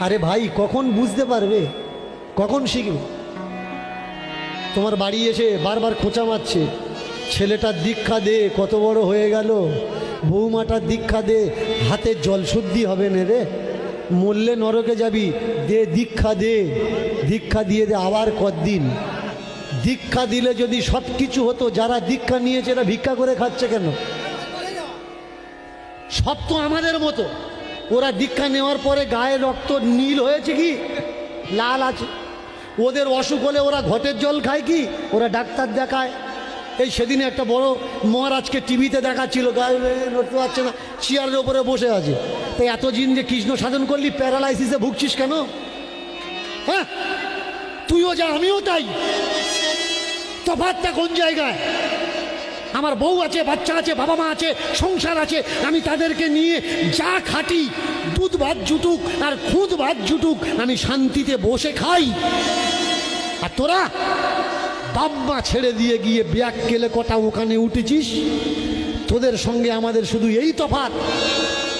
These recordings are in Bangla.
আরে ভাই, কখন বুঝতে পারবে? কখন শিখবে? তোমার বাড়ি এসে বারবার খোঁচা মারছে। ছেলেটার দীক্ষা দে, কত বড় হয়ে গেল। বৌমাটার দীক্ষা দে, হাতে জল শুদ্ধি হবে না রে। মরলে নরকে যাবি, দে দীক্ষা দে। দীক্ষা দিয়ে দে আবার কদিন দীক্ষা দিলে যদি সব কিছু হতো, যারা দীক্ষা নিয়েছে, এরা ভিক্ষা করে খাচ্ছে কেন? সব তো আমাদের মতো। ওরা দীক্ষা নেওয়ার পরে গায়ে রক্ত নীল হয়েছে কি? লাল আছে। ওদের অসুখ হলে ওরা ঘটের জল খায় কি? ওরা ডাক্তার দেখায়। এই সেদিনে একটা বড় মহারাজকে টিভিতে দেখাচ্ছিল, গায়ে নড়তে পারছে না, চেয়ারের ওপরে বসে আছে। তাই এত এতদিন যে কৃষ্ণ সাধন করলি, প্যারালাইসিসে ভুগছিস কেন? হ্যাঁ? তুইও যা, আমিও তাই। তফাতটা কোন জায়গায়? আমার বউ আছে, বাচ্চা আছে, বাবা মা আছে, সংসার আছে, আমি তাদেরকে নিয়ে যা খাটি, দুধ ভাত জুটুক আর খুদ ভাত জুটুক, আমি শান্তিতে বসে খাই। আর তোরা বাম্মা ছেড়ে দিয়ে গিয়ে ব্যাগ কেলে কটা ওখানে উঠেছিস? তোদের সঙ্গে আমাদের শুধু এই তফাৎ।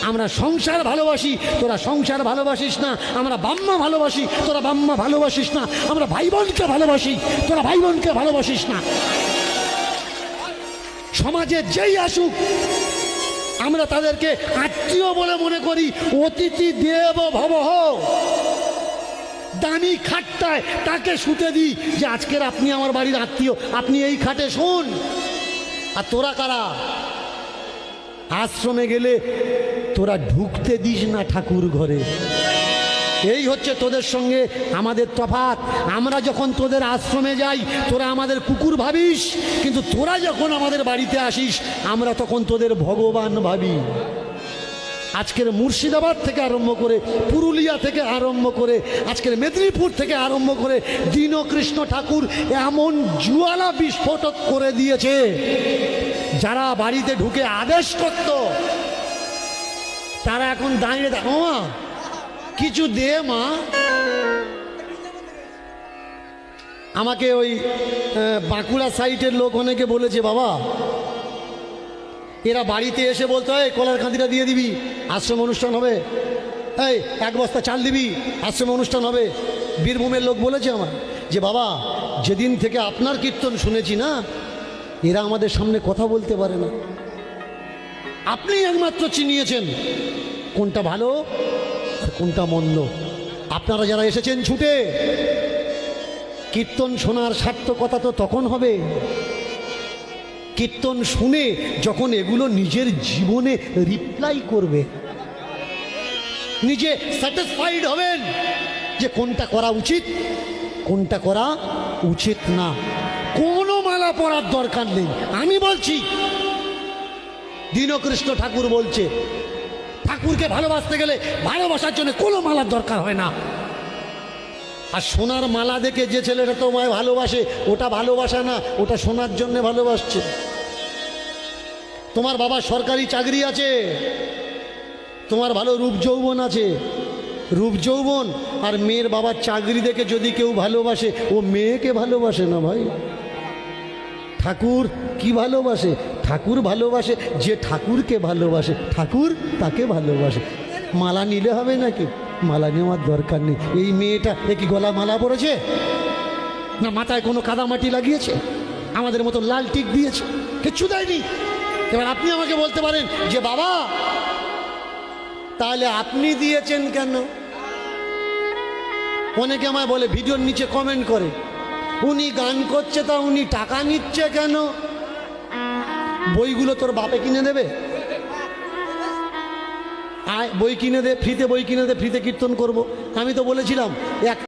আমরা সংসার ভালোবাসি, তোরা সংসার ভালোবাসিস না, আমরা বাম্মা ভালোবাসি, তোরা বাম্মা ভালোবাসিস না, আমরা ভাই বোনকে ভালোবাসি, তোরা ভাই বোনকে ভালোবাসিস না। সমাজে যেই আসুক, আমরা তাদেরকে আত্মীয় বলে মনে করি, অতিথি দেব ভব। দামি খাটটায় তাকে শুতে দিই যে, আজকের আপনি আমার বাড়ির আত্মীয়, আপনি এই খাটে শোন। আর তোরা কারা? আশ্রমে গেলে তোরা ঢুকতে দিস না ঠাকুর ঘরে। এই হচ্ছে তোদের সঙ্গে আমাদের তফাত আমরা যখন তোদের আশ্রমে যাই, তোরা আমাদের কুকুর ভাবিস, কিন্তু তোরা যখন আমাদের বাড়িতে আসিস, আমরা তখন তোদের ভগবান ভাবি। আজকের মুর্শিদাবাদ থেকে আরম্ভ করে পুরুলিয়া থেকে আরম্ভ করে, আজকের মেদিনীপুর থেকে আরম্ভ করে দীনকৃষ্ণ ঠাকুর এমন জুয়ালা বিস্ফোটক করে দিয়েছে, যারা বাড়িতে ঢুকে আদেশ করত। তারা এখন দাঁড়িয়ে দেখো কিছু দে, মা। আমাকে ওই বাঁকুড়া সাইটের লোক অনেকে বলেছে, বাবা। এরা বাড়িতে এসে বলতো, এই, কলার খাঁদিটা দিয়ে দিবি, আশ্রম অনুষ্ঠান হবে। এই, এক বস্তা চাল দিবি, আশ্রম অনুষ্ঠান হবে। বীরভূমের লোক বলেছে আমার, যে, বাবা, যেদিন থেকে আপনার কীর্তন শুনেছি না, এরা আমাদের সামনে কথা বলতে পারে না। আপনি একমাত্র চিনিয়েছেন, কোনটা ভালো কোনটা মন্দ? আপনারা যারা এসেছেন ছুটে, কীর্তন শোনার সার্থকতা তো তখন হবে। কীর্তন শুনে যখন এগুলো নিজের জীবনে রিপ্লাই করবে, নিজে স্যাটিসফাইড হবেন যে কোনটা করা উচিত, কোনটা করা উচিত না। কোনো মালা পরার দরকার নেই। আমি বলছি, দীনকৃষ্ণ ঠাকুর বলছে ঠাকুরকে ভালোবাসতে গেলে ভালোবাসার জন্য কোনো মালার দরকার হয় না। আর সোনার মালা দেখে যে ছেলেটা তোমায় ভালোবাসে, ওটা ভালোবাসা না, ওটা সোনার জন্য ভালোবাসছে। তোমার বাবার সরকারি চাকরি আছে, তোমার ভালো রূপ যৌবন আছে। রূপ যৌবন আর মেয়ের বাবার চাকরি দেখে যদি কেউ ভালোবাসে, ও মেয়েকে ভালোবাসে না ভাই। ঠাকুর কি ভালোবাসে? ঠাকুর ভালোবাসে, যে ঠাকুরকে ভালোবাসে, ঠাকুর তাকে ভালোবাসে। মালা নিলে হবে নাকি? মালা নেওয়ার দরকার নেই। এই মেয়েটা, এ কি গলা মালা পড়েছে না মাথায় কোনো কাদামাটি লাগিয়েছে? আমাদের মতো লাল টিক দিয়েছে? কিচ্ছু দেয়নি? এবার আপনি আমাকে বলতে পারেন যে, বাবা, তাহলে আপনি দিয়েছেন কেন? অনেকে আমায় বলে, ভিডিওর নিচে কমেন্ট করে। উনি গান করছে, তা উনি টাকা নিচ্ছে কেন? বইগুলো তোর বাপে কিনে দেবে? আয়, বই কিনে দে, ফ্রিতে বই কিনে দে, ফ্রিতে কীর্তন করব। আমি তো বলেছিলাম, এক